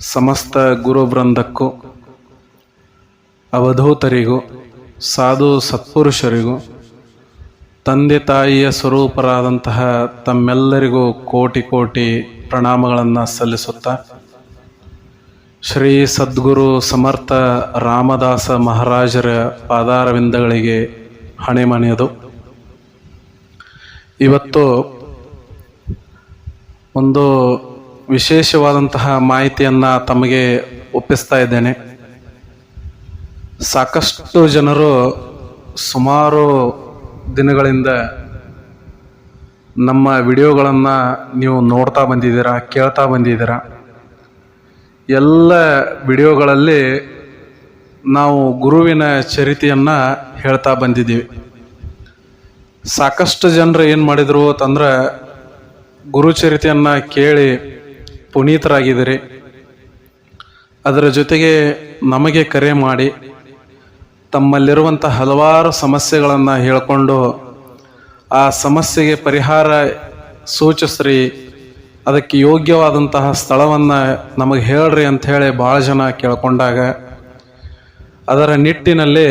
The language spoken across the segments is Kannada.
ಸಮಸ್ತ ಗುರು ವೃಂದಕ್ಕೂ ಅವಧೂತರಿಗೂ, ಸಾಧು ಸತ್ಪುರುಷರಿಗೂ, ತಂದೆ ತಾಯಿಯ ಸ್ವರೂಪರಾದಂತಹ ತಮ್ಮೆಲ್ಲರಿಗೂ ಕೋಟಿ ಕೋಟಿ ಪ್ರಣಾಮಗಳನ್ನು ಸಲ್ಲಿಸುತ್ತಾ, ಶ್ರೀ ಸದ್ಗುರು ಸಮರ್ಥ ರಾಮದಾಸ ಮಹಾರಾಜರ ಪಾದಾರವಿಂದಗಳಿಗೆ ಹಣೆಮಣೆಯದು ಇವತ್ತು ಒಂದು ವಿಶೇಷವಾದಂತಹ ಮಾಹಿತಿಯನ್ನು ತಮಗೆ ಒಪ್ಪಿಸ್ತಾ ಇದ್ದೇನೆ. ಸಾಕಷ್ಟು ಜನರು ಸುಮಾರು ದಿನಗಳಿಂದ ನಮ್ಮ ವಿಡಿಯೋಗಳನ್ನು ನೀವು ನೋಡ್ತಾ ಬಂದಿದ್ದೀರಾ, ಕೇಳ್ತಾ ಬಂದಿದ್ದೀರಾ? ಎಲ್ಲ ವಿಡಿಯೋಗಳಲ್ಲಿ ನಾವು ಗುರುವಿನ ಚರಿತೆಯನ್ನು ಹೇಳ್ತಾ ಬಂದಿದ್ದೀವಿ. ಸಾಕಷ್ಟು ಜನರು ಏನು ಮಾಡಿದರು ಅಂತಂದ್ರೆ ಗುರುಚರಿತೆಯನ್ನು ಕೇಳಿ ಪುನೀತರಾಗಿದ್ದೀರಿ. ಅದರ ಜೊತೆಗೆ ನಮಗೆ ಕರೆ ಮಾಡಿ ತಮ್ಮಲ್ಲಿರುವಂಥ ಹಲವಾರು ಸಮಸ್ಯೆಗಳನ್ನು ಹೇಳಿಕೊಂಡು ಆ ಸಮಸ್ಯೆಗೆ ಪರಿಹಾರ ಸೂಚಿಸ್ರಿ, ಅದಕ್ಕೆ ಯೋಗ್ಯವಾದಂತಹ ಸ್ಥಳವನ್ನು ನಮಗೆ ಹೇಳ್ರಿ ಅಂಥೇಳಿ ಭಾಳ ಜನ ಕೇಳಿಕೊಂಡಾಗ, ಅದರ ನಿಟ್ಟಿನಲ್ಲಿ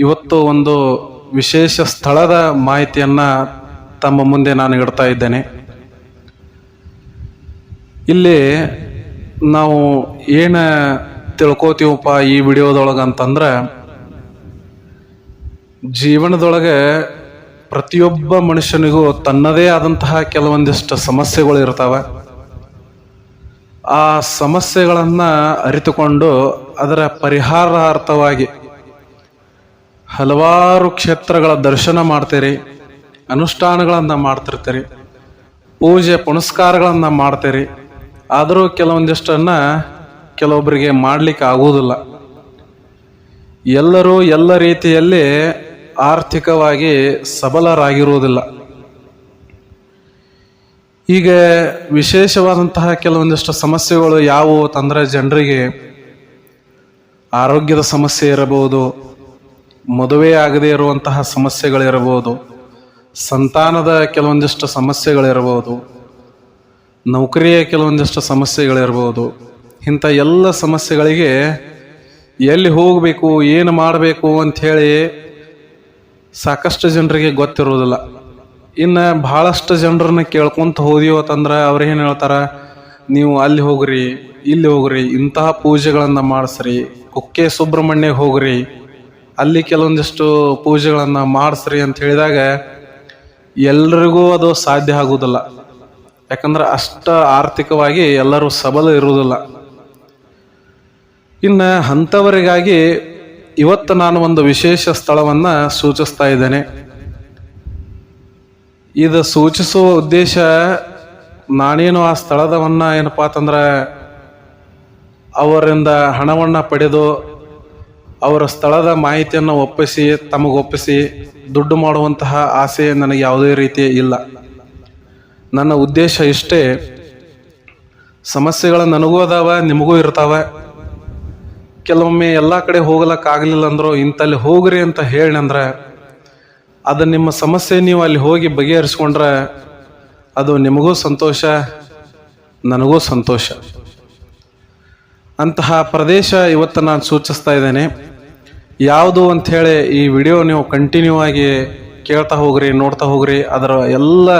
ಇವತ್ತು ಒಂದು ವಿಶೇಷ ಸ್ಥಳದ ಮಾಹಿತಿಯನ್ನು ತಮ್ಮ ಮುಂದೆ ನಾನು ಇಡ್ತಾ ಇದ್ದೇನೆ. ಇಲ್ಲಿ ನಾವು ಏನು ತಿಳ್ಕೋತೀವಪ್ಪ ಈ ವಿಡಿಯೋದೊಳಗೆ ಅಂತಂದ್ರೆ ಜೀವನದೊಳಗೆ ಪ್ರತಿಯೊಬ್ಬ ಮನುಷ್ಯನಿಗೂ ತನ್ನದೇ ಆದಂತಹ ಕೆಲವೊಂದಿಷ್ಟು ಸಮಸ್ಯೆಗಳು ಇರ್ತಾವೆ. ಆ ಸಮಸ್ಯೆಗಳನ್ನು ಅರಿತುಕೊಂಡು ಅದರ ಪರಿಹಾರಾರ್ಥವಾಗಿ ಹಲವಾರು ಕ್ಷೇತ್ರಗಳ ದರ್ಶನ ಮಾಡ್ತೀರಿ, ಅನುಷ್ಠಾನಗಳನ್ನು ಮಾಡ್ತಿರ್ತೀರಿ, ಪೂಜೆ ಪುನಸ್ಕಾರಗಳನ್ನು ಮಾಡ್ತೀರಿ. ಆದರೂ ಕೆಲವೊಂದಿಷ್ಟನ್ನ ಕೆಲವೊಬ್ಬರಿಗೆ ಮಾಡಲಿಕ್ಕೆ ಆಗುವುದಿಲ್ಲ. ಎಲ್ಲರೂ ಎಲ್ಲ ರೀತಿಯಲ್ಲಿ ಆರ್ಥಿಕವಾಗಿ ಸಬಲರಾಗಿರುವುದಿಲ್ಲ. ಈಗ ವಿಶೇಷವಾದಂತಹ ಕೆಲವೊಂದಿಷ್ಟು ಸಮಸ್ಯೆಗಳು ಯಾವುವು ತಂದರೆ ಜನರಿಗೆ ಆರೋಗ್ಯದ ಸಮಸ್ಯೆ ಇರಬಹುದು, ಮದುವೆ ಆಗದೇ ಇರುವಂತಹ ಸಮಸ್ಯೆಗಳಿರಬಹುದು, ಸಂತಾನದ ಕೆಲವೊಂದಿಷ್ಟು ಸಮಸ್ಯೆಗಳಿರಬಹುದು. ನೌಕರಿಯ ಕೆಲವೊಂದಿಷ್ಟು ಸಮಸ್ಯೆಗಳಿರ್ಬೋದು. ಇಂಥ ಎಲ್ಲ ಸಮಸ್ಯೆಗಳಿಗೆ ಎಲ್ಲಿ ಹೋಗಬೇಕು, ಏನು ಮಾಡಬೇಕು ಅಂಥೇಳಿ ಸಾಕಷ್ಟು ಜನರಿಗೆ ಗೊತ್ತಿರೋದಿಲ್ಲ ಇನ್ನು ಭಾಳಷ್ಟು ಜನರನ್ನ ಕೇಳ್ಕೊತ ಅವ್ರು ಏನು ಹೇಳ್ತಾರೆ, ನೀವು ಅಲ್ಲಿ ಹೋಗ್ರಿ, ಇಲ್ಲಿ ಹೋಗ್ರಿ, ಇಂತಹ ಪೂಜೆಗಳನ್ನು ಮಾಡಿಸ್ರಿ, ಕುಕ್ಕೆ ಸುಬ್ರಹ್ಮಣ್ಯ ಹೋಗ್ರಿ, ಅಲ್ಲಿ ಕೆಲವೊಂದಿಷ್ಟು ಪೂಜೆಗಳನ್ನು ಮಾಡಿಸ್ರಿ ಅಂತ ಹೇಳಿದಾಗ ಎಲ್ರಿಗೂ ಅದು ಸಾಧ್ಯ ಆಗುವುದಿಲ್ಲ. ಯಾಕಂದ್ರೆ ಅಷ್ಟ ಆರ್ಥಿಕವಾಗಿ ಎಲ್ಲರೂ ಸಬಲ ಇರುವುದಿಲ್ಲ. ಇನ್ನು ಅಂಥವರಿಗಾಗಿ ಇವತ್ತು ನಾನು ಒಂದು ವಿಶೇಷ ಸ್ಥಳವನ್ನು ಸೂಚಿಸ್ತಾ ಇದ್ದೇನೆ. ಇದು ಸೂಚಿಸುವ ಉದ್ದೇಶ ನಾನೇನು ಆ ಸ್ಥಳದವನ್ನ ಏನಪ್ಪಾ ಅಂತಂದ್ರೆ ಅವರಿಂದ ಹಣವನ್ನು ಪಡೆದು ಅವರ ಸ್ಥಳದ ಮಾಹಿತಿಯನ್ನು ಒಪ್ಪಿಸಿ, ತಮಗೊಪ್ಪಿಸಿ, ದುಡ್ಡು ಮಾಡುವಂತಹ ಆಸೆ ನನಗೆ ಯಾವುದೇ ರೀತಿ ಇಲ್ಲ. ನನ್ನ ಉದ್ದೇಶ ಇಷ್ಟೇ. ಸಮಸ್ಯೆಗಳು ನನಗೂ ಅದಾವ, ನಿಮಗೂ ಇರ್ತಾವ. ಕೆಲವೊಮ್ಮೆ ಎಲ್ಲ ಕಡೆ ಹೋಗ್ಲಕ್ಕಾಗಲಿಲ್ಲ ಅಂದ್ರೂ ಇಂಥಲ್ಲಿ ಹೋಗ್ರಿ ಅಂತ ಹೇಳಿ ಅಂದ್ರೆ ಅದು ನಿಮ್ಮ ಸಮಸ್ಯೆ ನೀವು ಅಲ್ಲಿ ಹೋಗಿ ಬಗೆಹರಿಸ್ಕೊಂಡ್ರೆ ಅದು ನಿಮಗೂ ಸಂತೋಷ, ನನಗೂ ಸಂತೋಷ. ಅಂತಹ ಪ್ರದೇಶ ಇವತ್ತು ನಾನು ಸೂಚಿಸ್ತಾ ಇದ್ದೇನೆ. ಯಾವುದು ಅಂಥೇಳಿ ಈ ವಿಡಿಯೋ ನೀವು ಕಂಟಿನ್ಯೂ ಆಗಿ ಕೇಳ್ತಾ ಹೋಗ್ರಿ, ನೋಡ್ತಾ ಹೋಗ್ರಿ, ಅದರ ಎಲ್ಲ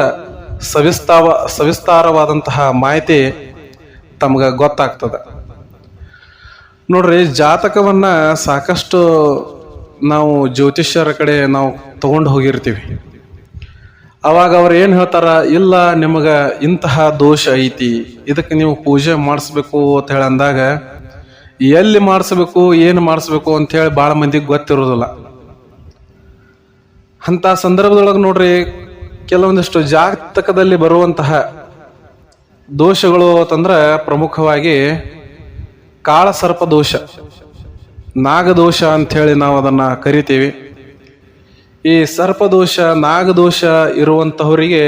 ಸವಿಸ್ತಾವ, ಸವಿಸ್ತಾರವಾದಂತಹ ಮಾಹಿತಿ ತಮಗೆ ಗೊತ್ತಾಗ್ತದೆ. ನೋಡ್ರಿ, ಜಾತಕವನ್ನ ಸಾಕಷ್ಟು ನಾವು ಜ್ಯೋತಿಷ್ಯರ ಕಡೆ ನಾವು ತಗೊಂಡು ಹೋಗಿರ್ತೀವಿ. ಅವಾಗ ಅವ್ರು ಏನು ಹೇಳ್ತಾರ, ಇಲ್ಲ, ನಿಮಗೆ ಇಂತಹ ದೋಷ ಐತಿ ಇದಕ್ಕೆ ನೀವು ಪೂಜೆ ಮಾಡಿಸ್ಬೇಕು ಅಂತ ಹೇಳಿ ಅಂದಾಗ, ಎಲ್ಲಿ ಮಾಡಿಸ್ಬೇಕು, ಏನು ಮಾಡಿಸ್ಬೇಕು ಹೇಳಿ ಭಾಳ ಮಂದಿಗೆ ಗೊತ್ತಿರೋದಿಲ್ಲ. ಅಂಥ ಸಂದರ್ಭದೊಳಗೆ ನೋಡ್ರಿ ಕೆಲವೊಂದಿಷ್ಟು ಜಾತಕದಲ್ಲಿ ಬರುವಂತಹ ದೋಷಗಳು ಅಂತಂದ್ರೆ ಪ್ರಮುಖವಾಗಿ ಕಾಳ ಸರ್ಪ ದೋಷ ನಾಗದೋಷ ಅಂಥೇಳಿ ನಾವು ಅದನ್ನ ಕರಿತೀವಿ. ಈ ಸರ್ಪದೋಷ ನಾಗದೋಷ ಇರುವಂತಹವರಿಗೆ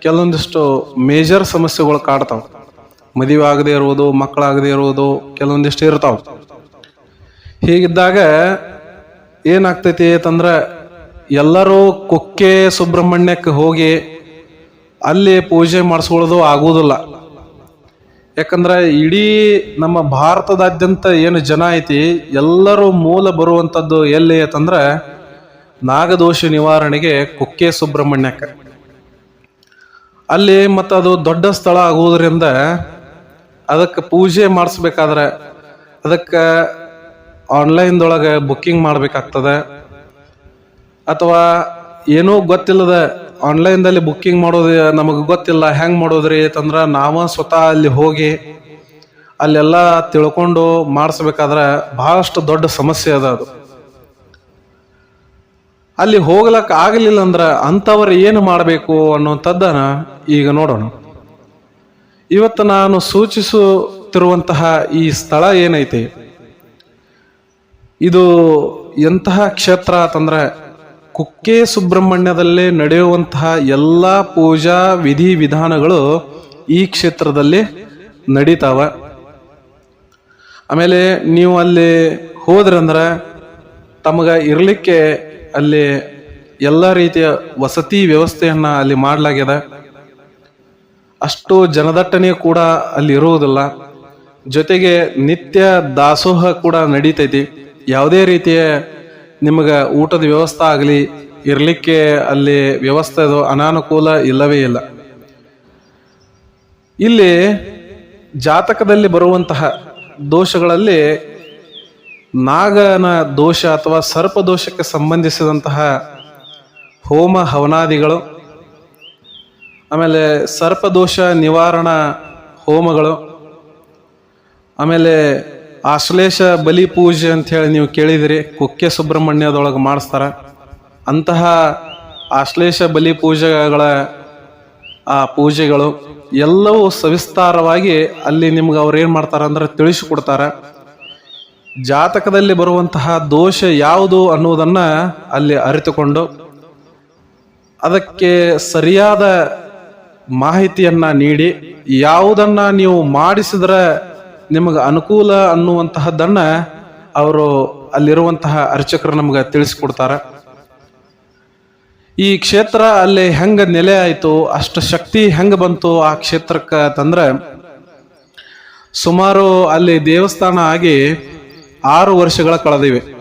ಕೆಲವೊಂದಿಷ್ಟು ಮೇಜರ್ ಸಮಸ್ಯೆಗಳು ಕಾಡ್ತಾವ. ಮದುವೆ ಆಗದೆ ಇರುವುದು, ಮಕ್ಕಳಾಗದೆ ಇರುವುದು ಕೆಲವೊಂದಿಷ್ಟು ಇರ್ತಾವ. ಹೀಗಿದ್ದಾಗ ಏನಾಗ್ತೈತಿ ಅಂತಂದ್ರೆ ಎಲ್ಲರೂ ಕುಕ್ಕೆ ಸುಬ್ರಹ್ಮಣ್ಯಕ್ಕೆ ಹೋಗಿ ಅಲ್ಲಿ ಪೂಜೆ ಮಾಡಿಸ್ಕೊಳ್ಳೋದು ಆಗುವುದಿಲ್ಲ. ಯಾಕಂದ್ರೆ ಇಡೀ ನಮ್ಮ ಭಾರತದಾದ್ಯಂತ ಏನು ಜನ ಐತಿ, ಎಲ್ಲರೂ ಮೂಲ ಬರುವಂಥದ್ದು ಎಲ್ಲಿ ಅಂತಂದ್ರೆ ನಾಗದೋಷ ನಿವಾರಣೆಗೆ ಕುಕ್ಕೆ ಸುಬ್ರಹ್ಮಣ್ಯಕ್ಕೆ. ಅಲ್ಲಿ ಮತ್ತು ಅದು ದೊಡ್ಡ ಸ್ಥಳ ಆಗುವುದರಿಂದ ಅದಕ್ಕೆ ಪೂಜೆ ಮಾಡಿಸ್ಬೇಕಾದ್ರೆ ಅದಕ್ಕೆ ಆನ್ಲೈನ್ದೊಳಗೆ ಬುಕ್ಕಿಂಗ್ ಮಾಡಬೇಕಾಗ್ತದೆ. ಅಥವಾ ಏನೂ ಗೊತ್ತಿಲ್ಲದ ಆನ್ಲೈನ್ದಲ್ಲಿ ಬುಕ್ಕಿಂಗ್ ಮಾಡೋದು ನಮಗೆ ಗೊತ್ತಿಲ್ಲ, ಹೆಂಗೆ ಮಾಡೋದ್ರಿ ಅಂತಂದ್ರೆ ನಾವ ಸ್ವತಃ ಅಲ್ಲಿ ಹೋಗಿ ಅಲ್ಲೆಲ್ಲ ತಿಳ್ಕೊಂಡು ಮಾಡಿಸ್ಬೇಕಾದ್ರೆ ಬಹಳಷ್ಟು ದೊಡ್ಡ ಸಮಸ್ಯೆ ಅದ ಅದು. ಅಲ್ಲಿ ಹೋಗ್ಲಕ್ ಆಗಲಿಲ್ಲ ಅಂದ್ರೆ ಅಂಥವ್ರು ಏನು ಮಾಡಬೇಕು ಅನ್ನುವಂಥದ್ದನ್ನ ಈಗ ನೋಡೋಣ. ಇವತ್ತು ನಾನು ಸೂಚಿಸುತ್ತಿರುವಂತಹ ಈ ಸ್ಥಳ ಏನೈತಿ? ಇದು ಎಂತಹ ಕ್ಷೇತ್ರ ಅಂತಂದ್ರೆ ಕುಕ್ಕೆ ಸುಬ್ರಹ್ಮಣ್ಯದಲ್ಲಿ ನಡೆಯುವಂತಹ ಎಲ್ಲ ಪೂಜಾ ವಿಧಿ ವಿಧಾನಗಳು ಈ ಕ್ಷೇತ್ರದಲ್ಲಿ ನಡೀತಾವ. ಆಮೇಲೆ ನೀವು ಅಲ್ಲಿ ಹೋದ್ರಂದ್ರೆ ತಮಗ ಇರಲಿಕ್ಕೆ ಅಲ್ಲಿ ಎಲ್ಲ ರೀತಿಯ ವಸತಿ ವ್ಯವಸ್ಥೆಯನ್ನು ಅಲ್ಲಿ ಮಾಡಲಾಗಿದೆ ಅಷ್ಟು ಜನದಟ್ಟಣೆ ಕೂಡ ಅಲ್ಲಿ ಇರುವುದಿಲ್ಲ. ಜೊತೆಗೆ ನಿತ್ಯ ದಾಸೋಹ ಕೂಡ ನಡೀತೈತಿ. ಯಾವುದೇ ರೀತಿಯ ನಿಮಗೆ ಊಟದ ವ್ಯವಸ್ಥೆ ಆಗಲಿ, ಇರಲಿಕ್ಕೆ ಅಲ್ಲಿ ವ್ಯವಸ್ಥೆ ಅನಾನುಕೂಲ ಇಲ್ಲವೇ ಇಲ್ಲ. ಇಲ್ಲಿ ಜಾತಕದಲ್ಲಿ ಬರುವಂತಹ ದೋಷಗಳಲ್ಲಿ ನಾಗನ ದೋಷ ಅಥವಾ ಸರ್ಪ ದೋಷಕ್ಕೆ ಸಂಬಂಧಿಸಿದಂತಹ ಹೋಮ ಹವನಾದಿಗಳು, ಆಮೇಲೆ ಸರ್ಪದೋಷ ನಿವಾರಣಾ ಹೋಮಗಳು, ಆಮೇಲೆ ಆಶ್ಲೇಷ ಬಲಿ ಪೂಜೆ ಅಂತ ಹೇಳಿ ನೀವು ಕೇಳಿದಿರಿ, ಕುಕ್ಕೆ ಸುಬ್ರಹ್ಮಣ್ಯದೊಳಗೆ ಮಾಡಿಸ್ತಾರ. ಅಂತಹ ಆಶ್ಲೇಷ ಬಲಿ ಪೂಜೆಗಳ, ಆ ಪೂಜೆಗಳು ಎಲ್ಲವೂ ಸವಿಸ್ತಾರವಾಗಿ ಅಲ್ಲಿ ನಿಮ್ಗೆ ಅವ್ರು ಏನು ಮಾಡ್ತಾರೆ ಅಂದ್ರೆ ತಿಳಿಸಿಕೊಡ್ತಾರ. ಜಾತಕದಲ್ಲಿ ಬರುವಂತಹ ದೋಷ ಯಾವುದು ಅನ್ನುವುದನ್ನ ಅಲ್ಲಿ ಅರಿತುಕೊಂಡು ಅದಕ್ಕೆ ಸರಿಯಾದ ಮಾಹಿತಿಯನ್ನ ನೀಡಿ, ಯಾವುದನ್ನ ನೀವು ಮಾಡಿಸಿದ್ರೆ ನಿಮಗೆ ಅನುಕೂಲ ಅನ್ನುವಂತಹದ್ದನ್ನ ಅವರು ಅಲ್ಲಿರುವಂತಹ ಅರ್ಚಕರು ನಮ್ಗೆ ತಿಳಿಸ್ಕೊಡ್ತಾರ. ಈ ಕ್ಷೇತ್ರ ಅಲ್ಲಿ ಹೆಂಗ ನೆಲೆ ಆಯಿತು, ಅಷ್ಟು ಶಕ್ತಿ ಹೆಂಗ ಬಂತು ಆ ಕ್ಷೇತ್ರಕ್ಕೆ ಅಂತಂದ್ರೆ ಸುಮಾರು ಅಲ್ಲಿ ದೇವಸ್ಥಾನ ಆಗಿ ಆರು ವರ್ಷಗಳ ಕಳೆದಿವೆ.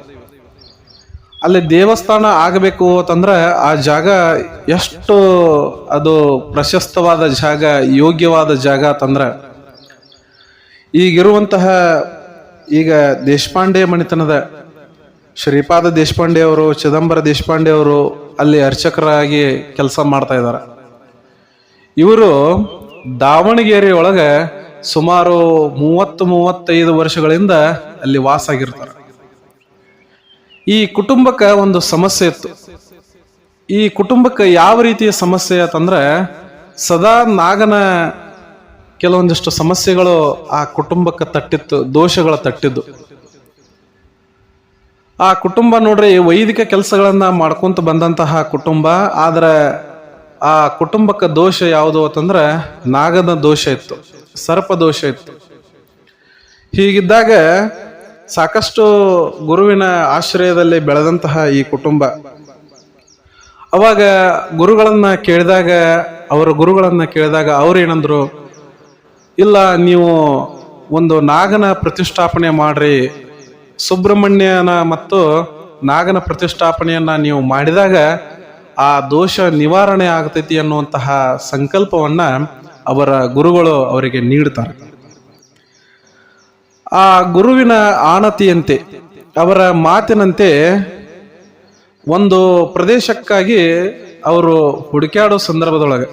ಅಲ್ಲಿ ದೇವಸ್ಥಾನ ಆಗಬೇಕು ಅಂತಂದ್ರೆ ಆ ಜಾಗ ಎಷ್ಟು ಅದು ಪ್ರಶಸ್ತವಾದ ಜಾಗ, ಯೋಗ್ಯವಾದ ಜಾಗ ಅಂತಂದ್ರೆ ಈಗಿರುವಂತಹ ಈಗ ದೇಶಪಾಂಡೆ ಮಣಿತನದ ಶ್ರೀಪಾದ ದೇಶಪಾಂಡೆ ಅವರು, ಚಿದಂಬರ ದೇಶಪಾಂಡೆ ಅವರು ಅಲ್ಲಿ ಅರ್ಚಕರಾಗಿ ಕೆಲಸ ಮಾಡ್ತಾ ಇದ್ದಾರೆ. ಇವರು ದಾವಣಗೆರೆ ಒಳಗೆ ಸುಮಾರು ಮೂವತ್ತು ಮೂವತ್ತೈದು ವರ್ಷಗಳಿಂದ ಅಲ್ಲಿ ವಾಸ ಆಗಿರ್ತಾರೆ ಈ ಕುಟುಂಬಕ್ಕೆ ಒಂದು ಸಮಸ್ಯೆ ಇತ್ತು. ಈ ಕುಟುಂಬಕ್ಕೆ ಯಾವ ರೀತಿಯ ಸಮಸ್ಯೆ ಅಂತಂದ್ರೆ ಸದಾ ನಾಗನ ಕೆಲವೊಂದಿಷ್ಟು ಸಮಸ್ಯೆಗಳು ಆ ಕುಟುಂಬಕ್ಕೆ ತಟ್ಟಿತ್ತು, ದೋಷಗಳ ತಟ್ಟಿದ್ದು. ಆ ಕುಟುಂಬ ನೋಡ್ರಿ, ವೈದಿಕ ಕೆಲಸಗಳನ್ನ ಮಾಡ್ಕೊಂತ ಬಂದಂತಹ ಕುಟುಂಬ, ಆದ್ರೆ ಆ ಕುಟುಂಬಕ್ಕೆ ದೋಷ ಯಾವುದು ಅಂತಂದ್ರೆ ನಾಗದ ದೋಷ ಇತ್ತು, ಸರ್ಪ ದೋಷ ಇತ್ತು. ಹೀಗಿದ್ದಾಗ ಸಾಕಷ್ಟು ಗುರುವಿನ ಆಶ್ರಯದಲ್ಲಿ ಬೆಳೆದಂತಹ ಈ ಕುಟುಂಬ. ಅವಾಗ ಗುರುಗಳನ್ನ ಕೇಳಿದಾಗ, ಅವರ ಗುರುಗಳನ್ನ ಕೇಳಿದಾಗ ಅವ್ರು ಏನಂದ್ರು ಇಲ್ಲ, ನೀವು ಒಂದು ನಾಗನ ಪ್ರತಿಷ್ಠಾಪನೆ ಮಾಡ್ರಿ. ಸುಬ್ರಹ್ಮಣ್ಯನ ಮತ್ತು ನಾಗನ ಪ್ರತಿಷ್ಠಾಪನೆಯನ್ನ ನೀವು ಮಾಡಿದಾಗ ಆ ದೋಷ ನಿವಾರಣೆ ಆಗ್ತೈತಿ ಅನ್ನುವಂತಹ ಸಂಕಲ್ಪವನ್ನ ಅವರ ಗುರುಗಳು ಅವರಿಗೆ ನೀಡ್ತಾರೆ. ಆ ಗುರುವಿನ ಆಣತಿಯಂತೆ, ಅವರ ಮಾತಿನಂತೆ ಒಂದು ಪ್ರದೇಶಕ್ಕಾಗಿ ಅವರು ಹುಡುಕ್ಯಾಡೋ ಸಂದರ್ಭದೊಳಗೆ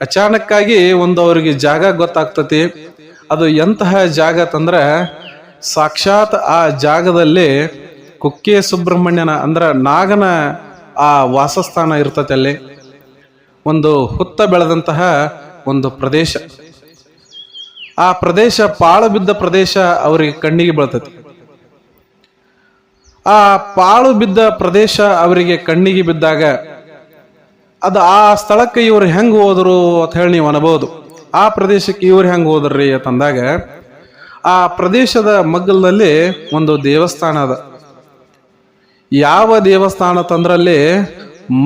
ಅಚಾನಕ್ಕಾಗಿ ಒಂದು ಅವರಿಗೆ ಜಾಗ ಗೊತ್ತಾಗ್ತತಿ. ಅದು ಎಂತಹ ಜಾಗ ತಂದ್ರೆ ಸಾಕ್ಷಾತ್ ಆ ಜಾಗದಲ್ಲಿ ಕುಕ್ಕೆ ಸುಬ್ರಹ್ಮಣ್ಯನ ಅಂದ್ರೆ ನಾಗನ ಆ ವಾಸಸ್ಥಾನ ಇರ್ತತಿ ಅಲ್ಲಿ. ಒಂದು ಹುತ್ತ ಬೆಳೆದಂತಹ ಒಂದು ಪ್ರದೇಶ. ಆ ಪ್ರದೇಶ ಪಾಳು ಬಿದ್ದ ಪ್ರದೇಶ ಅವರಿಗೆ ಕಣ್ಣಿಗೆ ಬೀಳ್ತತಿ. ಆ ಪಾಳು ಬಿದ್ದ ಪ್ರದೇಶ ಅವರಿಗೆ ಕಣ್ಣಿಗೆ ಬಿದ್ದಾಗ ಅದು ಆ ಸ್ಥಳಕ್ಕೆ ಇವ್ರು ಹೆಂಗ್ ಹೋದರು ಅಂತ ಹೇಳಿ ನೀವು ಅನ್ಬೋದು. ಆ ಪ್ರದೇಶಕ್ಕೆ ಇವ್ರು ಹೆಂಗ್ ಹೋದ್ರಿ ಅಂತಂದಾಗ ಆ ಪ್ರದೇಶದ ಮಗ್ಗಲಲ್ಲಿ ಒಂದು ದೇವಸ್ಥಾನ ಅದ. ಯಾವ ದೇವಸ್ಥಾನ ತಂದ್ರಲ್ಲಿ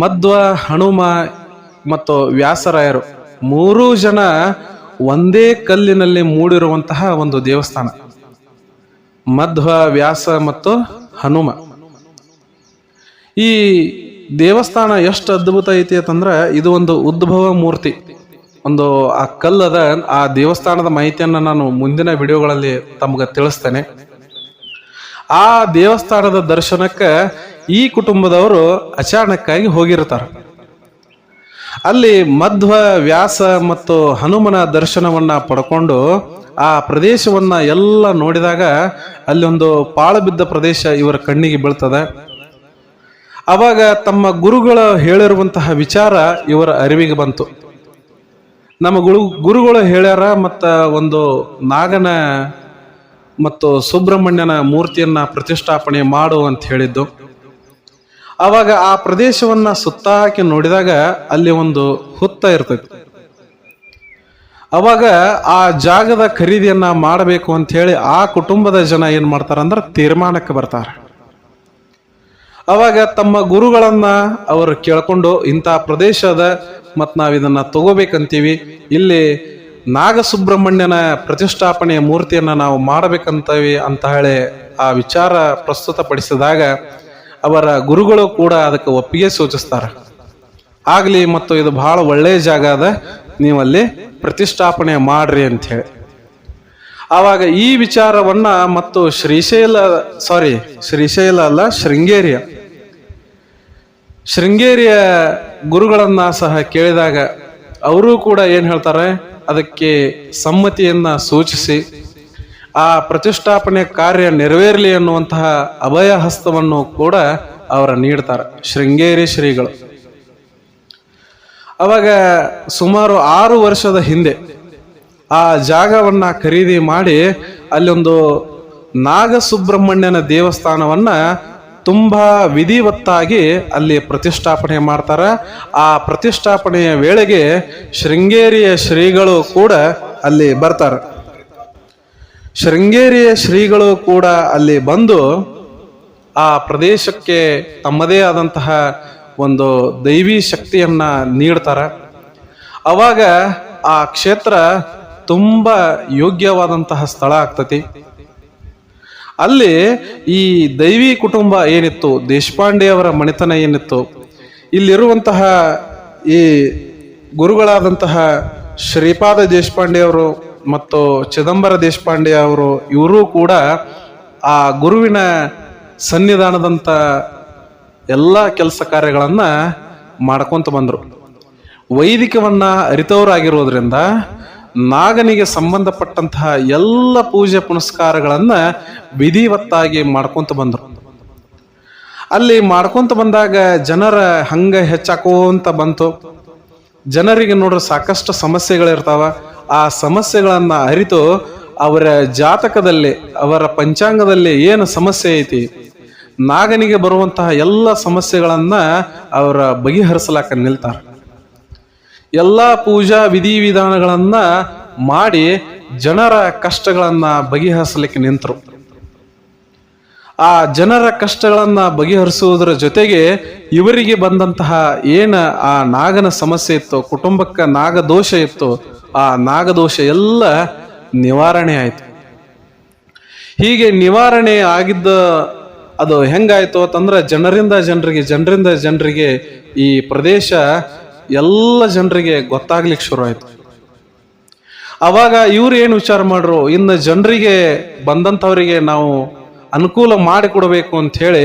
ಮಧ್ವ, ಹನುಮ ಮತ್ತು ವ್ಯಾಸರಾಯರು ಮೂರೂ ಜನ ಒಂದೇ ಕಲ್ಲಿನಲ್ಲಿ ಮೂಡಿರುವಂತಹ ಒಂದು ದೇವಸ್ಥಾನ. ಮಧ್ವ, ವ್ಯಾಸ ಮತ್ತು ಹನುಮ. ಈ ದೇವಸ್ಥಾನ ಎಷ್ಟು ಅದ್ಭುತ ಐತಿ ಅಂತಂದ್ರೆ ಇದು ಒಂದು ಉದ್ಭವ ಮೂರ್ತಿ. ಒಂದು ಆ ಕಲ್ಲದ ಆ ದೇವಸ್ಥಾನದ ಮಾಹಿತಿಯನ್ನು ನಾನು ಮುಂದಿನ ವಿಡಿಯೋಗಳಲ್ಲಿ ತಮಗೆ ತಿಳಿಸ್ತೇನೆ. ಆ ದೇವಸ್ಥಾನದ ದರ್ಶನಕ್ಕೆ ಈ ಕುಟುಂಬದವರು ಅಚಾನಕ್ಕಾಗಿ ಹೋಗಿರ್ತಾರೆ. ಅಲ್ಲಿ ಮಧ್ವ, ವ್ಯಾಸ ಮತ್ತು ಹನುಮನ ದರ್ಶನವನ್ನ ಪಡ್ಕೊಂಡು ಆ ಪ್ರದೇಶವನ್ನ ಎಲ್ಲ ನೋಡಿದಾಗ ಅಲ್ಲಿ ಒಂದು ಪಾಳು ಬಿದ್ದ ಪ್ರದೇಶ ಇವರ ಕಣ್ಣಿಗೆ ಬೀಳ್ತದೆ. ಅವಾಗ ತಮ್ಮ ಗುರುಗಳು ಹೇಳಿರುವಂತಹ ವಿಚಾರ ಇವರ ಅರಿವಿಗೆ ಬಂತು. ನಮ್ಮ ಗುರು, ಗುರುಗಳು ಹೇಳ್ಯಾರ ಮತ್ತು ಒಂದು ನಾಗನ ಮತ್ತು ಸುಬ್ರಹ್ಮಣ್ಯನ ಮೂರ್ತಿಯನ್ನ ಪ್ರತಿಷ್ಠಾಪನೆ ಮಾಡು ಅಂತ ಹೇಳಿದ್ದು. ಅವಾಗ ಆ ಪ್ರದೇಶವನ್ನ ಸುತ್ತಾಕಿ ನೋಡಿದಾಗ ಅಲ್ಲಿ ಒಂದು ಹುತ್ತ ಇರ್ತೈತಿ. ಅವಾಗ ಆ ಜಾಗದ ಖರೀದಿಯನ್ನ ಮಾಡಬೇಕು ಅಂತ ಹೇಳಿ ಆ ಕುಟುಂಬದ ಜನ ಏನು ಮಾಡ್ತಾರಂದ್ರೆ ತೀರ್ಮಾನಕ್ಕೆ ಬರ್ತಾರೆ. ಅವಾಗ ತಮ್ಮ ಗುರುಗಳನ್ನ ಅವರು ಕೇಳ್ಕೊಂಡು, ಇಂಥ ಪ್ರದೇಶದ ಮತ್ತು ನಾವು ಇದನ್ನು ತಗೋಬೇಕಂತೀವಿ, ಇಲ್ಲಿ ನಾಗಸುಬ್ರಹ್ಮಣ್ಯನ ಪ್ರತಿಷ್ಠಾಪನೆಯ ಮೂರ್ತಿಯನ್ನು ನಾವು ಮಾಡಬೇಕಂತೀವಿ ಅಂತ ಹೇಳಿ ಆ ವಿಚಾರ ಪ್ರಸ್ತುತಪಡಿಸಿದಾಗ ಅವರ ಗುರುಗಳು ಕೂಡ ಅದಕ್ಕೆ ಒಪ್ಪಿಗೆ ಸೂಚಿಸ್ತಾರೆ. ಆಗಲಿ ಮತ್ತು ಇದು ಬಹಳ ಒಳ್ಳೆಯ ಜಾಗ ಅದ, ನೀವಲ್ಲಿ ಪ್ರತಿಷ್ಠಾಪನೆ ಮಾಡ್ರಿ ಅಂತ ಹೇಳಿ. ಆವಾಗ ಈ ವಿಚಾರವನ್ನ ಮತ್ತು ಶ್ರೀಶೈಲ ಸಾರಿ ಶ್ರೀಶೈಲ ಅಲ್ಲ ಶೃಂಗೇರಿಯ ಶೃಂಗೇರಿಯ ಗುರುಗಳನ್ನ ಸಹ ಕೇಳಿದಾಗ ಅವರು ಕೂಡ ಏನ್ ಹೇಳ್ತಾರೆ? ಅದಕ್ಕೆ ಸಮ್ಮತಿಯನ್ನ ಸೂಚಿಸಿ, ಆ ಪ್ರತಿಷ್ಠಾಪನೆ ಕಾರ್ಯ ನೆರವೇರಲಿ ಅನ್ನುವಂತಹ ಅಭಯ ಹಸ್ತವನ್ನು ಕೂಡ ಅವರ ನೀಡ್ತಾರೆ, ಶೃಂಗೇರಿ ಶ್ರೀಗಳು. ಅವಾಗ ಸುಮಾರು ಆರು ವರ್ಷದ ಹಿಂದೆ ಆ ಜಾಗವನ್ನ ಖರೀದಿ ಮಾಡಿ ಅಲ್ಲೊಂದು ನಾಗಸುಬ್ರಹ್ಮಣ್ಯನ ದೇವಸ್ಥಾನವನ್ನ ತುಂಬಾ ವಿಧಿವತ್ತಾಗಿ ಅಲ್ಲಿ ಪ್ರತಿಷ್ಠಾಪನೆ ಮಾಡ್ತಾರೆ. ಆ ಪ್ರತಿಷ್ಠಾಪನೆಯ ವೇಳೆಗೆ ಶೃಂಗೇರಿಯ ಶ್ರೀಗಳು ಕೂಡ ಅಲ್ಲಿ ಬರ್ತಾರೆ. ಶೃಂಗೇರಿಯ ಶ್ರೀಗಳು ಕೂಡ ಅಲ್ಲಿ ಬಂದು ಆ ಪ್ರದೇಶಕ್ಕೆ ತಮ್ಮದೇ ಆದಂತಹ ಒಂದು ದೈವಿ ಶಕ್ತಿಯನ್ನ ನೀಡ್ತಾರೆ. ಅವಾಗ ಆ ಕ್ಷೇತ್ರ ತುಂಬಾ ಯೋಗ್ಯವಾದಂತಹ ಸ್ಥಳ ಆಗ್ತತಿ. ಅಲ್ಲಿ ಈ ದೈವಿ ಕುಟುಂಬ ಏನಿತ್ತು? ದೇಶಪಾಂಡೆ ಅವರ ಮನೆತನ ಏನಿತ್ತು? ಇಲ್ಲಿರುವಂತಹ ಈ ಗುರುಗಳಾದಂತಹ ಶ್ರೀಪಾದ ದೇಶಪಾಂಡೆಯವರು ಮತ್ತು ಚಿದಂಬರ ದೇಶಪಾಂಡೆ ಅವರು, ಇವರು ಕೂಡ ಆ ಗುರುವಿನ ಸನ್ನಿಧಾನದಂತ ಎಲ್ಲ ಕೆಲಸ ಕಾರ್ಯಗಳನ್ನು ಮಾಡ್ಕೊತ ಬಂದರು. ವೈದಿಕವನ್ನ ಅರಿತವರಾಗಿರೋದ್ರಿಂದ ನಾಗನಿಗೆ ಸಂಬಂಧಪಟ್ಟಂತಹ ಎಲ್ಲ ಪೂಜೆ ಪುನಸ್ಕಾರಗಳನ್ನ ವಿಧಿವತ್ತಾಗಿ ಮಾಡ್ಕೊಂತ ಬಂದ್ರು. ಅಲ್ಲಿ ಮಾಡ್ಕೊಂತ ಬಂದಾಗ ಜನರ ಹಂಗ ಹೆಚ್ಚಾಕೋಂತ ಬಂತು. ಜನರಿಗೆ ನೋಡ್ರಿ ಸಾಕಷ್ಟು ಸಮಸ್ಯೆಗಳಿರ್ತಾವ. ಆ ಸಮಸ್ಯೆಗಳನ್ನ ಅರಿತು ಅವರ ಜಾತಕದಲ್ಲಿ, ಅವರ ಪಂಚಾಂಗದಲ್ಲಿ ಏನು ಸಮಸ್ಯೆ ಐತಿ, ನಾಗನಿಗೆ ಬರುವಂತಹ ಎಲ್ಲ ಸಮಸ್ಯೆಗಳನ್ನ ಅವರ ಬಗೆಹರಿಸಲಾಕ ನಿಲ್ತಾರೆ. ಎಲ್ಲ ಪೂಜಾ ವಿಧಿವಿಧಾನಗಳನ್ನ ಮಾಡಿ ಜನರ ಕಷ್ಟಗಳನ್ನ ಬಗೆಹರಿಸಲಿಕ್ಕೆ ನಿಂತರು. ಆ ಜನರ ಕಷ್ಟಗಳನ್ನ ಬಗೆಹರಿಸುವುದರ ಜೊತೆಗೆ ಇವರಿಗೆ ಬಂದಂತಹ ಏನ ಆ ನಾಗನ ಸಮಸ್ಯೆ ಇತ್ತು, ಕುಟುಂಬಕ್ಕೆ ನಾಗದೋಷ ಇತ್ತು, ಆ ನಾಗದೋಷ ಎಲ್ಲ ನಿವಾರಣೆ ಆಯಿತು. ಹೀಗೆ ನಿವಾರಣೆ ಆಗಿದ್ದ ಅದು ಹೆಂಗಾಯ್ತು ಅಂತಂದ್ರೆ ಜನರಿಂದ ಜನರಿಗೆ ಜನರಿಂದ ಜನರಿಗೆ ಈ ಪ್ರದೇಶ ಎಲ್ಲ ಜನರಿಗೆ ಗೊತ್ತಾಗ್ಲಿಕ್ಕೆ ಶುರು ಆಯ್ತು. ಅವಾಗ ಇವ್ರು ಏನು ವಿಚಾರ ಮಾಡ್ರು, ಇನ್ನು ಜನರಿಗೆ ಬಂದಂಥವರಿಗೆ ನಾವು ಅನುಕೂಲ ಮಾಡಿಕೊಡ್ಬೇಕು ಅಂತ ಹೇಳಿ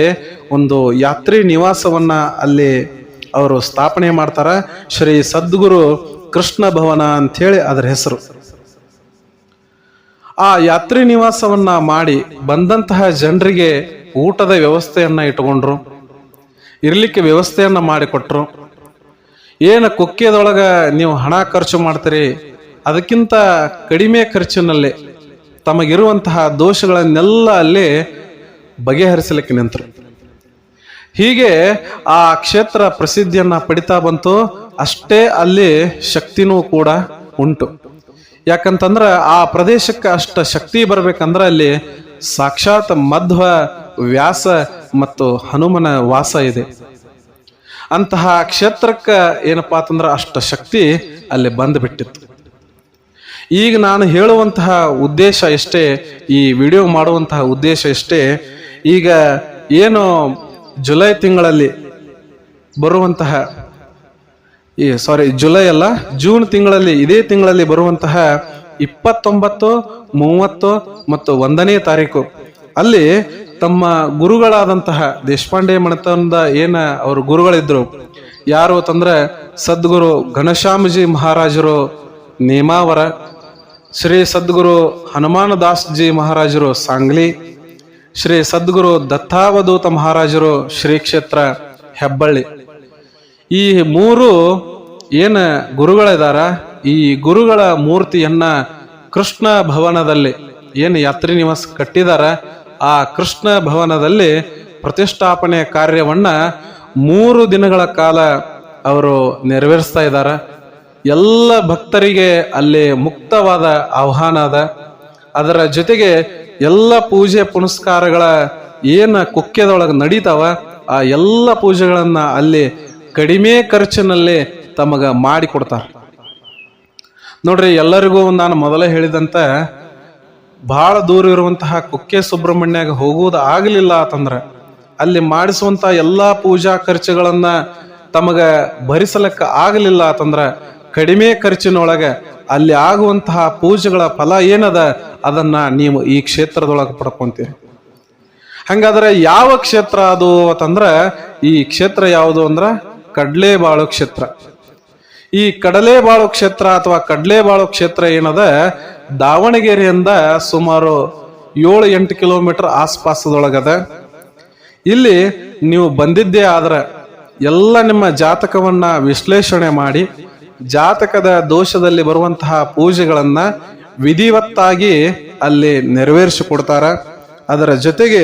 ಒಂದು ಯಾತ್ರಿ ನಿವಾಸವನ್ನ ಅಲ್ಲಿ ಅವರು ಸ್ಥಾಪನೆ ಮಾಡ್ತಾರ. ಶ್ರೀ ಸದ್ಗುರು ಕೃಷ್ಣ ಭವನ ಅಂತ ಹೇಳಿ ಅದರ ಹೆಸರು. ಆ ಯಾತ್ರಿ ನಿವಾಸವನ್ನ ಮಾಡಿ ಬಂದಂತಹ ಜನರಿಗೆ ಊಟದ ವ್ಯವಸ್ಥೆಯನ್ನ ಇಟ್ಕೊಂಡ್ರು. ಇರಲಿಕ್ಕೆ ವ್ಯವಸ್ಥೆಯನ್ನ ಮಾಡಿಕೊಟ್ರು. ಏನು ಕೊಕ್ಕೆದೊಳಗೆ ನೀವು ಹಣ ಖರ್ಚು ಮಾಡ್ತೀರಿ? ಅದಕ್ಕಿಂತ ಕಡಿಮೆ ಖರ್ಚಿನಲ್ಲಿ ತಮಗಿರುವಂತಹ ದೋಷಗಳನ್ನೆಲ್ಲ ಅಲ್ಲಿ ಬಗೆಹರಿಸಲಿಕ್ಕೆ ನಿಂತರು. ಹೀಗೆ ಆ ಕ್ಷೇತ್ರ ಪ್ರಸಿದ್ಧಿಯನ್ನ ಪಡಿತಾ ಬಂತು. ಅಷ್ಟೇ ಅಲ್ಲಿ ಶಕ್ತಿನೂ ಕೂಡ ಉಂಟು. ಯಾಕಂತಂದ್ರೆ ಆ ಪ್ರದೇಶಕ್ಕೆ ಅಷ್ಟ ಶಕ್ತಿ ಬರಬೇಕಂದ್ರೆ ಅಲ್ಲಿ ಸಾಕ್ಷಾತ್ ಮಧ್ವ ವ್ಯಾಸ ಮತ್ತು ಹನುಮನ ವಾಸ ಇದೆ. ಅಂತಹ ಕ್ಷೇತ್ರಕ್ಕೆ ಏನಪ್ಪಾ ಅಂತಂದ್ರೆ ಅಷ್ಟ ಶಕ್ತಿ ಅಲ್ಲಿ ಬಂದ್ಬಿಟ್ಟಿತ್ತು ಈಗ ನಾನು ಹೇಳುವಂತಹ ಉದ್ದೇಶ ಎಷ್ಟೇ, ಈ ವಿಡಿಯೋ ಮಾಡುವಂತಹ ಉದ್ದೇಶ ಎಷ್ಟೇ, ಈಗ ಏನು ಜುಲೈ ತಿಂಗಳಲ್ಲಿ ಬರುವಂತಹ, ಈ ಸಾರಿ ಜುಲೈ ಅಲ್ಲ, ಜೂನ್ ತಿಂಗಳಲ್ಲಿ, ಇದೇ ತಿಂಗಳಲ್ಲಿ ಬರುವಂತಹ ಇಪ್ಪತ್ತೊಂಬತ್ತು, ಮೂವತ್ತು ಮತ್ತು ಒಂದನೇ ತಾರೀಕು, ಅಲ್ಲಿ ತಮ್ಮ ಗುರುಗಳಾದಂತಹ ದೇಶಪಾಂಡೆ ಮಣತನದ ಏನ ಅವರು ಗುರುಗಳಿದ್ರು, ಯಾರು ಅಂತಂದ್ರೆ ಸದ್ಗುರು ಘನಶ್ಯಾಮಜಿ ಮಹಾರಾಜರು ನೇಮಾವರ, ಶ್ರೀ ಸದ್ಗುರು ಹನುಮಾನ ದಾಸ್ ಜಿ ಮಹಾರಾಜರು ಸಾಂಗ್ಲಿ, ಶ್ರೀ ಸದ್ಗುರು ದತ್ತಾವಧೂತ ಮಹಾರಾಜರು ಶ್ರೀ ಕ್ಷೇತ್ರ ಹೆಬ್ಬಳ್ಳಿ. ಈ ಮೂರು ಏನ ಗುರುಗಳಿದಾರ, ಈ ಗುರುಗಳ ಮೂರ್ತಿಯನ್ನ ಕೃಷ್ಣ ಭವನದಲ್ಲಿ ಏನು ಯಾತ್ರಿ ನಿವಾಸ ಕಟ್ಟಿದಾರ ಆ ಕೃಷ್ಣ ಭವನದಲ್ಲಿ ಪ್ರತಿಷ್ಠಾಪನೆ ಕಾರ್ಯವನ್ನ ಮೂರು ದಿನಗಳ ಕಾಲ ಅವರು ನೆರವೇರಿಸ್ತಾ ಇದ್ದಾರೆ. ಎಲ್ಲ ಭಕ್ತರಿಗೆ ಅಲ್ಲಿ ಮುಕ್ತವಾದ ಆಹ್ವಾನ ಅದ. ಅದರ ಜೊತೆಗೆ ಎಲ್ಲ ಪೂಜೆ ಪುನಸ್ಕಾರಗಳ ಏನ ಕುಕ್ಕೆದೊಳಗೆ ನಡೀತಾವ, ಆ ಎಲ್ಲ ಪೂಜೆಗಳನ್ನ ಅಲ್ಲಿ ಕಡಿಮೆ ಖರ್ಚಿನಲ್ಲಿ ತಮಗ ಮಾಡಿ ಕೊಡ್ತಾರೆ. ನೋಡ್ರಿ, ಎಲ್ಲರಿಗೂ ನಾನು ಮೊದಲೇ ಹೇಳಿದಂತ ಬಹಳ ದೂರ ಇರುವಂತಹ ಕುಕ್ಕೆ ಸುಬ್ರಹ್ಮಣ್ಯಾಗ ಹೋಗುವುದು ಆಗಲಿಲ್ಲ ಅಂತಂದ್ರ ಅಲ್ಲಿ ಮಾಡಿಸುವಂತ ಎಲ್ಲಾ ಪೂಜಾ ಖರ್ಚುಗಳನ್ನ ತಮಗ ಭರಿಸಲಕ್ಕ ಆಗಲಿಲ್ಲ ಅಂತಂದ್ರ ಕಡಿಮೆ ಖರ್ಚಿನೊಳಗೆ ಅಲ್ಲಿ ಆಗುವಂತಹ ಪೂಜೆಗಳ ಫಲ ಏನದ, ಅದನ್ನ ನೀವು ಈ ಕ್ಷೇತ್ರದೊಳಗೆ ಪಡ್ಕೊಂತೀರಿ. ಹಂಗಾದ್ರೆ ಯಾವ ಕ್ಷೇತ್ರ ಅದು ಅಂತಂದ್ರ ಈ ಕ್ಷೇತ್ರ ಯಾವುದು ಅಂದ್ರ ಕಡ್ಲೇಬಾಳು ಕ್ಷೇತ್ರ. ಈ ಕಡಲೆಬಾಳು ಕ್ಷೇತ್ರ ಅಥವಾ ಕಡ್ಲೇಬಾಳು ಕ್ಷೇತ್ರ ಏನದ? ದಾವಣಗೆರೆಯಿಂದ ಸುಮಾರು ಏಳು ಎಂಟು ಕಿಲೋಮೀಟರ್ ಆಸ್ಪಾಸದೊಳಗದ. ಇಲ್ಲಿ ನೀವು ಬಂದಿದ್ದೇ ಆದ್ರೆ ಎಲ್ಲ ನಿಮ್ಮ ಜಾತಕವನ್ನ ವಿಶ್ಲೇಷಣೆ ಮಾಡಿ, ಜಾತಕದ ದೋಷದಲ್ಲಿ ಬರುವಂತಹ ಪೂಜೆಗಳನ್ನ ವಿಧಿವತ್ತಾಗಿ ಅಲ್ಲಿ ನೆರವೇರಿಸಿಕೊಡ್ತಾರ. ಅದರ ಜೊತೆಗೆ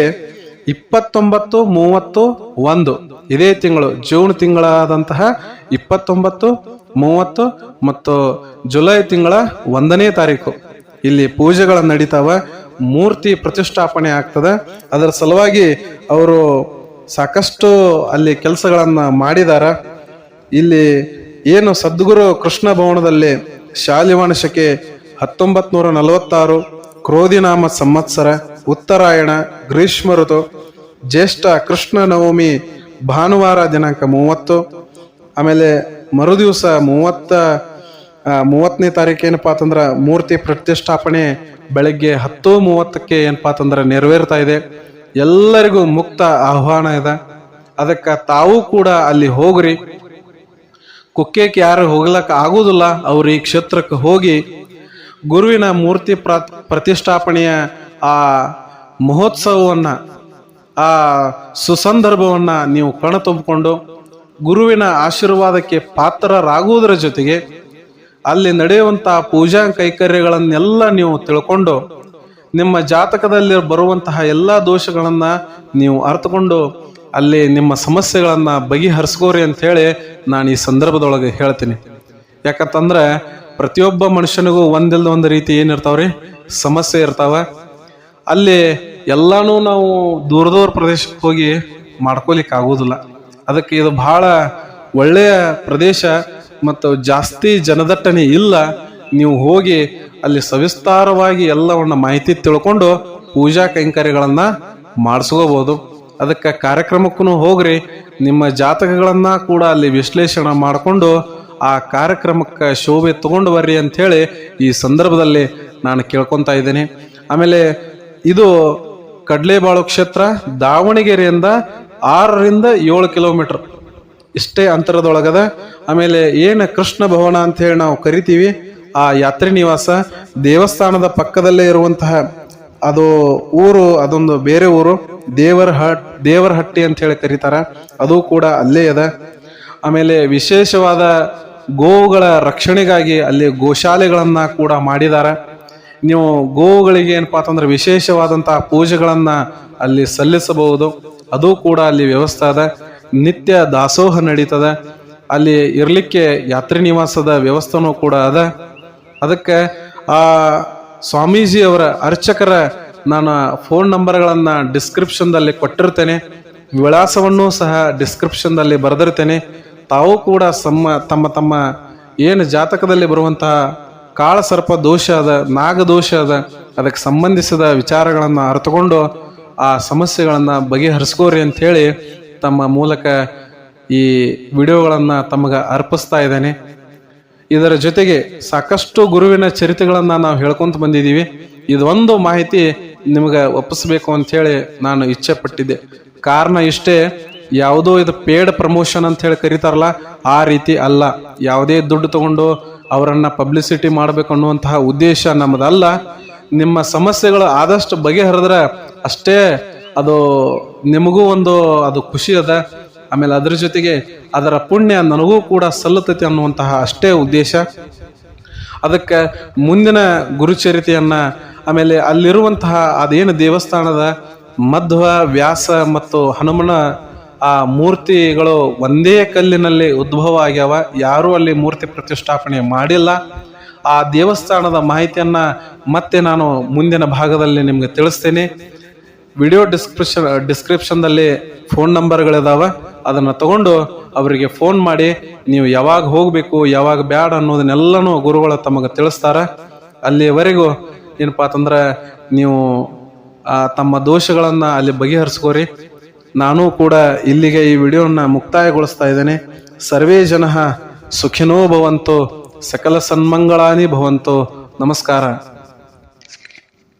ಇಪ್ಪತ್ತೊಂಬತ್ತು, ಮೂವತ್ತು, ಒಂದು, ಇದೇ ತಿಂಗಳು, ಜೂನ್ ತಿಂಗಳಾದಂತಹ ಇಪ್ಪತ್ತೊಂಬತ್ತು ಮೂವತ್ತು ಮತ್ತು ಜುಲೈ ತಿಂಗಳ ಒಂದನೇ ತಾರೀಕು. ಇಲ್ಲಿ ಪೂಜೆಗಳು ನಡೀತಾವ. ಮೂರ್ತಿ ಪ್ರತಿಷ್ಠಾಪನೆ ಆಗ್ತದೆ. ಅದರ ಸಲುವಾಗಿ ಅವರು ಸಾಕಷ್ಟು ಅಲ್ಲಿ ಕೆಲಸಗಳನ್ನು ಮಾಡಿದಾರ. ಇಲ್ಲಿ ಏನು ಸದ್ಗುರು ಕೃಷ್ಣ ಭವನದಲ್ಲಿ ಶಾಲಿವಾಣ ಶಕೆ ನೂರ ನಲವತ್ತಾರು, ಕ್ರೋಧಿನಾಮ ಸಂವತ್ಸರ, ಉತ್ತರಾಯಣ, ಗ್ರೀಷ್ಮ ಋತು, ಜ್ಯೇಷ್ಠ ಕೃಷ್ಣ ನವಮಿ ಭಾನುವಾರ ದಿನಾಂಕ ಮೂವತ್ತು, ಆಮೇಲೆ ಮರುದಿವಸ ಮೂವತ್ತ ಮೂವತ್ತನೇ ತಾರೀಕು ಏನಪ್ಪಾ ಅಂತಂದ್ರ ಮೂರ್ತಿ ಪ್ರತಿಷ್ಠಾಪನೆ ಬೆಳಗ್ಗೆ ಹತ್ತು ಮೂವತ್ತಕ್ಕೆ ಏನಪ್ಪಾ ಅಂತಂದ್ರ ನೆರವೇರ್ತಾ ಇದೆ. ಎಲ್ಲರಿಗೂ ಮುಕ್ತ ಆಹ್ವಾನ ಇದೆ. ಅದಕ್ಕೆ ತಾವು ಕೂಡ ಅಲ್ಲಿ ಹೋಗ್ರಿ. ಕುಕ್ಕೆಕ್ ಯಾರು ಹೋಗ್ಲಕ್ ಆಗುದಿಲ್ಲ, ಅವ್ರು ಈ ಕ್ಷೇತ್ರಕ್ಕೆ ಹೋಗಿ ಗುರುವಿನ ಮೂರ್ತಿ ಪ್ರ, ಪ್ರತಿಷ್ಠಾಪನೆಯ ಆ ಮಹೋತ್ಸವವನ್ನ, ಆ ಸುಸಂದರ್ಭವನ್ನ ನೀವು ಕಣ ತುಂಬಿಕೊಂಡು ಗುರುವಿನ ಆಶೀರ್ವಾದಕ್ಕೆ ಪಾತ್ರರಾಗುವುದರ ಜೊತೆಗೆ ಅಲ್ಲಿ ನಡೆಯುವಂತಹ ಪೂಜಾ ಕೈಕರ್ಯಗಳನ್ನೆಲ್ಲ ನೀವು ತಿಳ್ಕೊಂಡು ನಿಮ್ಮ ಜಾತಕದಲ್ಲಿ ಬರುವಂತಹ ಎಲ್ಲ ದೋಷಗಳನ್ನು ನೀವು ಅರ್ಥಕೊಂಡು ಅಲ್ಲಿ ನಿಮ್ಮ ಸಮಸ್ಯೆಗಳನ್ನು ಬಗೆಹರಿಸ್ಕೋರಿ ಅಂತ ಹೇಳಿ ನಾನು ಈ ಸಂದರ್ಭದೊಳಗೆ ಹೇಳ್ತೀನಿ. ಯಾಕಂತಂದ್ರೆ ಪ್ರತಿಯೊಬ್ಬ ಮನುಷ್ಯನಿಗೂ ಒಂದಿಲ್ದ ಒಂದು ರೀತಿ ಏನಿರ್ತಾವ್ರಿ? ಸಮಸ್ಯೆ ಇರ್ತಾವ. ಅಲ್ಲಿ ಎಲ್ಲಾನು ನಾವು ದೂರದೂರ ದೂರ ಪ್ರದೇಶಕ್ಕೆ ಹೋಗಿ ಮಾಡ್ಕೊಲಿಕ್ಕೆ ಆಗೋದಿಲ್ಲ ಅದಕ್ಕೆ ಇದು ಬಹಳ ಒಳ್ಳೆಯ ಪ್ರದೇಶ ಮತ್ತು ಜಾಸ್ತಿ ಜನದಟ್ಟಣೆ ಇಲ್ಲ. ನೀವು ಹೋಗಿ ಅಲ್ಲಿ ಸವಿಸ್ತಾರವಾಗಿ ಎಲ್ಲವನ್ನ ಮಾಹಿತಿ ತಿಳ್ಕೊಂಡು ಪೂಜಾ ಕೈಂಕರ್ಯಗಳನ್ನ ಮಾಡಿಸ್ಕೋಬಹುದು ಅದಕ್ಕೆ ಕಾರ್ಯಕ್ರಮಕ್ಕೂ ಹೋಗ್ರಿ. ನಿಮ್ಮ ಜಾತಕಗಳನ್ನ ಕೂಡ ಅಲ್ಲಿ ವಿಶ್ಲೇಷಣೆ ಮಾಡಿಕೊಂಡು ಆ ಕಾರ್ಯಕ್ರಮಕ್ಕೆ ಶೋಭೆ ತಗೊಂಡು ಬರ್ರಿ ಅಂತ ಹೇಳಿ ಈ ಸಂದರ್ಭದಲ್ಲಿ ನಾನು ಕೇಳ್ಕೊತಾ ಇದ್ದೀನಿ. ಆಮೇಲೆ ಇದು ಕಡ್ಲೆಬಾಳು ಕ್ಷೇತ್ರ ದಾವಣಗೆರೆಯಿಂದ ಆರರಿಂದ ಏಳು ಕಿಲೋಮೀಟರ್ ಇಷ್ಟೇ ಅಂತರದೊಳಗದ. ಆಮೇಲೆ ಏನು ಕೃಷ್ಣ ಭವನ ಅಂತ ಹೇಳಿ ನಾವು ಕರಿತೀವಿ, ಆ ಯಾತ್ರಿ ನಿವಾಸ ದೇವಸ್ಥಾನದ ಪಕ್ಕದಲ್ಲೇ ಇರುವಂತಹ ಅದು ಊರು, ಅದೊಂದು ಬೇರೆ ಊರು ದೇವರ ಹಟ್ ದೇವರ ಹಟ್ಟಿ ಅಂತ ಹೇಳಿ ಕರೀತಾರ. ಅದು ಕೂಡ ಅಲ್ಲೇ ಅದ. ಆಮೇಲೆ ವಿಶೇಷವಾದ ಗೋವುಗಳ ರಕ್ಷಣೆಗಾಗಿ ಅಲ್ಲಿ ಗೋಶಾಲೆಗಳನ್ನ ಕೂಡ ಮಾಡಿದ್ದಾರೆ ನೀವು ಗೋವುಗಳಿಗೆ ಏನಪ್ಪಾ ಅಂತಂದ್ರೆ ವಿಶೇಷವಾದಂತಹ ಪೂಜೆಗಳನ್ನ ಅಲ್ಲಿ ಸಲ್ಲಿಸಬಹುದು. ಅದು ಕೂಡ ಅಲ್ಲಿ ವ್ಯವಸ್ಥೆ ಅದ. ನಿತ್ಯ ದಾಸೋಹ ನಡೀತದ. ಅಲ್ಲಿ ಇರಲಿಕ್ಕೆ ಯಾತ್ರಿ ನಿವಾಸದ ವ್ಯವಸ್ಥೆನೂ ಕೂಡ ಅದ. ಅದಕ್ಕೆ ಆ ಸ್ವಾಮೀಜಿ ಅವರ ಅರ್ಚಕರ ನಾನು ಫೋನ್ ನಂಬರ್ಗಳನ್ನ ಡಿಸ್ಕ್ರಿಪ್ಷನ್ದಲ್ಲಿ ಕೊಟ್ಟಿರ್ತೇನೆ. ವಿಳಾಸವನ್ನು ಸಹ ಡಿಸ್ಕ್ರಿಪ್ಷನ್ದಲ್ಲಿ ಬರೆದಿರ್ತೇನೆ. ತಾವು ಕೂಡ ಸಮ್ಮ, ತಮ್ಮ ತಮ್ಮ ಏನು ಜಾತಕದಲ್ಲಿ ಬರುವಂತಹ ಕಾಳಸರ್ಪ ದೋಷ ಅದ, ನಾಗದೋಷ ಅದ, ಅದಕ್ಕೆ ಸಂಬಂಧಿಸಿದ ವಿಚಾರಗಳನ್ನು ಅರ್ಥಕೊಂಡು ಆ ಸಮಸ್ಯೆಗಳನ್ನು ಬಗೆಹರಿಸ್ಕೋರಿ ಅಂತ ಹೇಳಿ ತಮ್ಮ ಮೂಲಕ ಈ ವಿಡಿಯೋಗಳನ್ನು ತಮಗೆ ಅರ್ಪಿಸ್ತಾ ಇದ್ದೇನೆ. ಇದರ ಜೊತೆಗೆ ಸಾಕಷ್ಟು ಗುರುವಿನ ಚರಿತ್ರೆಗಳನ್ನು ನಾವು ಹೇಳ್ಕೊಂತ ಬಂದಿದ್ದೀವಿ. ಇದೊಂದು ಮಾಹಿತಿ ನಿಮಗೆ ಒಪ್ಪಿಸ್ಬೇಕು ಅಂತ ಹೇಳಿ ನಾನು ಇಚ್ಛೆ ಪಟ್ಟಿದ್ದೆ ಕಾರಣ ಇಷ್ಟೇ, ಯಾವುದೋ ಇದು ಪೇಡ್ ಪ್ರಮೋಷನ್ ಅಂತ ಹೇಳಿ ಕರೀತಾರಲ್ಲ, ಆ ರೀತಿ ಅಲ್ಲ. ಯಾವುದೇ ದುಡ್ಡು ತಗೊಂಡು ಅವರನ್ನು ಪಬ್ಲಿಸಿಟಿ ಮಾಡಬೇಕು ಅನ್ನುವಂತಹ ಉದ್ದೇಶ ನಮ್ಮದಲ್ಲ ನಿಮ್ಮ ಸಮಸ್ಯೆಗಳು ಆದಷ್ಟು ಬಗೆಹರಿದ್ರೆ ಅಷ್ಟೇ ಅದು ನಿಮಗೂ ಒಂದು ಅದು ಖುಷಿ ಅದ. ಆಮೇಲೆ ಅದ್ರ ಜೊತೆಗೆ ಅದರ ಪುಣ್ಯ ನನಗೂ ಕೂಡ ಸಲ್ಲುತ್ತೈತಿ ಅನ್ನುವಂತಹ ಅಷ್ಟೇ ಉದ್ದೇಶ. ಅದಕ್ಕೆ ಮುಂದಿನ ಗುರುಚರಿತೆಯನ್ನ, ಆಮೇಲೆ ಅಲ್ಲಿರುವಂತಹ ಅದೇನು ದೇವಸ್ಥಾನದ ಮಧ್ವ, ವ್ಯಾಸ ಮತ್ತು ಹನುಮನ ಆ ಮೂರ್ತಿಗಳು ಒಂದೇ ಕಲ್ಲಿನಲ್ಲಿ ಉದ್ಭವ ಆಗ್ಯಾವ ಯಾರೂ ಅಲ್ಲಿ ಮೂರ್ತಿ ಪ್ರತಿಷ್ಠಾಪನೆ ಮಾಡಿಲ್ಲ. ಆ ದೇವಸ್ಥಾನದ ಮಾಹಿತಿಯನ್ನ ಮತ್ತೆ ನಾನು ಮುಂದಿನ ಭಾಗದಲ್ಲಿ ನಿಮ್ಗೆ ತಿಳಿಸ್ತೇನೆ. ವಿಡಿಯೋ ಡಿಸ್ಕ್ರಿಪ್ಷನ್ ಡಿಸ್ಕ್ರಿಪ್ಷನ್ದಲ್ಲಿ ಫೋನ್ ನಂಬರ್ಗಳಿದಾವೆ. ಅದನ್ನು ತಗೊಂಡು ಅವರಿಗೆ ಫೋನ್ ಮಾಡಿ, ನೀವು ಯಾವಾಗ ಹೋಗಬೇಕು, ಯಾವಾಗ ಬ್ಯಾಡ ಅನ್ನೋದನ್ನೆಲ್ಲನೂ ಗುರುಗಳು ತಮಗೆ ತಿಳಿಸ್ತಾರ. ಅಲ್ಲಿವರೆಗೂ ಏನಪ್ಪಾ ಅಂತಂದ್ರೆ ನೀವು ತಮ್ಮ ದೋಷಗಳನ್ನು ಅಲ್ಲಿ ಬಗೆಹರಿಸ್ಕೋರಿ. ನಾನು ಕೂಡ ಇಲ್ಲಿಗೆ ಈ ವಿಡಿಯೋನ ಮುಕ್ತಾಯಗೊಳಿಸ್ತಾ ಇದ್ದೇನೆ. ಸರ್ವೇ ಜನ ಸುಖಿನೋ ಭವಂತು. ಸಕಲ ಸನ್ಮಂಗಳಾನಿ ಭವಂತು ನಮಸ್ಕಾರ